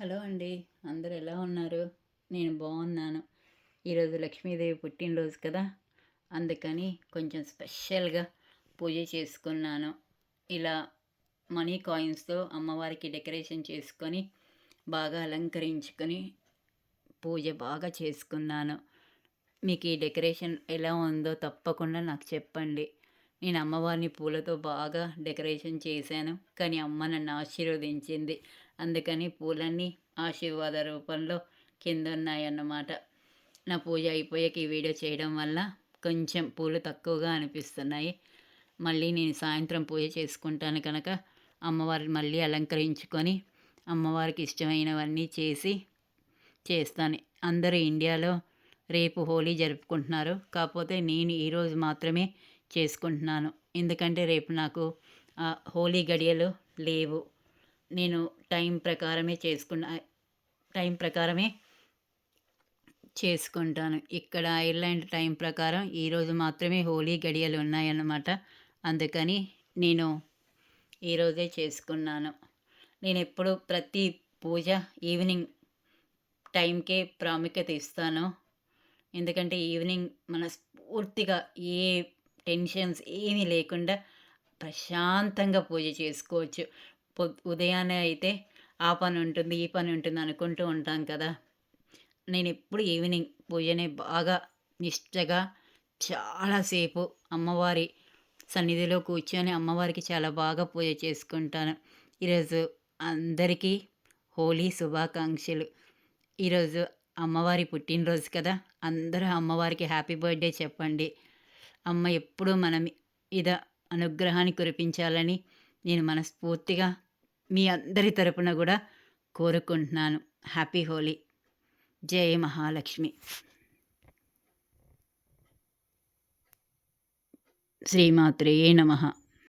Hello అండి అందరు ఎలా ఉన్నారు? నేను బాగున్నాను. ఈరోజు లక్ష్మీదేవి పుట్టినరోజు కదా అందుకని కొంచెం స్పెషల్గా పూజ చేసుకున్నాను. ఇలా మనీ కాయిన్స్తో అమ్మవారికి డెకరేషన్ చేసుకొని బాగా అలంకరించుకొని పూజ బాగా చేసుకున్నాను. మీకు ఈ డెకరేషన్ ఎలా ఉందో తప్పకుండా నాకు చెప్పండి. నేను అమ్మవారిని పూలతో బాగా డెకరేషన్ చేశాను. కానీ అమ్మ నన్ను ఆశీర్వదించింది. అందుకని పూలన్నీ ఆశీర్వాద రూపంలో కింద ఉన్నాయన్నమాట నా పూజ అయిపోయాక ఈ వీడియో చేయడం వల్ల కొంచెం పూలు తక్కువగా అనిపిస్తున్నాయి. మళ్ళీ నేను సాయంత్రం పూజ చేసుకుంటాను కనుక అమ్మవారిని మళ్ళీ అలంకరించుకొని అమ్మవారికి ఇష్టమైనవన్నీ చేసి చేస్తాను. అందరూ ఇండియాలో రేపు హోలీ జరుపుకుంటున్నారు. కాకపోతే నేను ఈరోజు మాత్రమే చేసుకుంటున్నాను. ఎందుకంటే రేపు నాకు హోలీ గడియలు లేవు. నేను టైం ప్రకారమే చేసుకున్న టైం ప్రకారమే చేసుకుంటాను. ఇక్కడ ఐర్లాండ్ టైం ప్రకారం ఈరోజు మాత్రమే హోలీ గడియలు ఉన్నాయన్నమాట. అందుకని నేను ఈరోజే చేసుకున్నాను. నేను ఎప్పుడు ప్రతి పూజ ఈవినింగ్ టైంకే ప్రాముఖ్యత ఇస్తాను. ఎందుకంటే ఈవినింగ్ మన స్ఫూర్తిగా ఏ టెన్షన్స్ ఏమీ లేకుండా ప్రశాంతంగా పూజ చేసుకోవచ్చు. ఉదయాన్నే అయితే ఆ పని ఉంటుంది ఈ పని ఉంటుంది అనుకుంటూ ఉంటాం కదా. నేను ఎప్పుడు ఈవినింగ్ పూజనే బాగా నిష్టగా చాలాసేపు అమ్మవారి సన్నిధిలో కూర్చొని అమ్మవారికి చాలా బాగా పూజ చేసుకుంటాను. ఈరోజు అందరికీ హోలీ శుభాకాంక్షలు. ఈరోజు అమ్మవారి పుట్టినరోజు కదా. అందరూ అమ్మవారికి హ్యాపీ బర్త్డే చెప్పండి. అమ్మ ఎప్పుడూ మన మీద అనుగ్రహాన్ని కురిపించాలని నేను మనస్ఫూర్తిగా మీ అందరి తరపున కూడా కోరుకుంటున్నాను. హ్యాపీ హోలీ. జయ మహాలక్ష్మి. శ్రీమాత్రే నమ.